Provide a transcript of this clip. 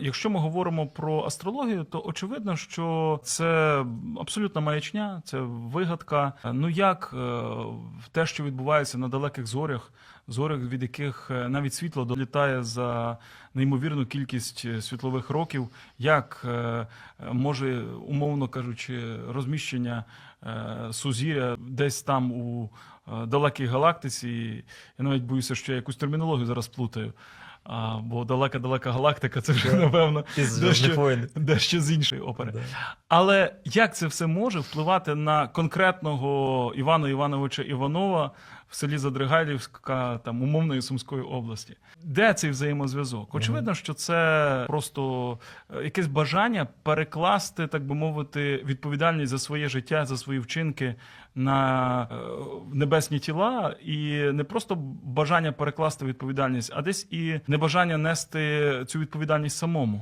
Якщо ми говоримо про астрологію, то очевидно, що це абсолютна маячня, це вигадка. Ну як е, те, що відбувається на далеких зорях, зорях, від яких е, навіть світло долітає за неймовірну кількість е, світлових років, як може, умовно кажучи, розміщення сузір'я десь там у далекій галактиці. Я навіть боюся, що я якусь термінологію зараз плутаю. А, бо далека-далека галактика це вже, напевно, дещо, дещо з іншої опери. Да. Але як це все може впливати на конкретного Івана Івановича Іванова в селі Задригайлівська, там умовної Сумської області? Де цей взаємозв'язок? Очевидно, що це просто е, якесь бажання перекласти, так би мовити, відповідальність за своє життя, за свої вчинки на е, небесні тіла, і не просто бажання перекласти відповідальність, а десь і небажання нести цю відповідальність самому.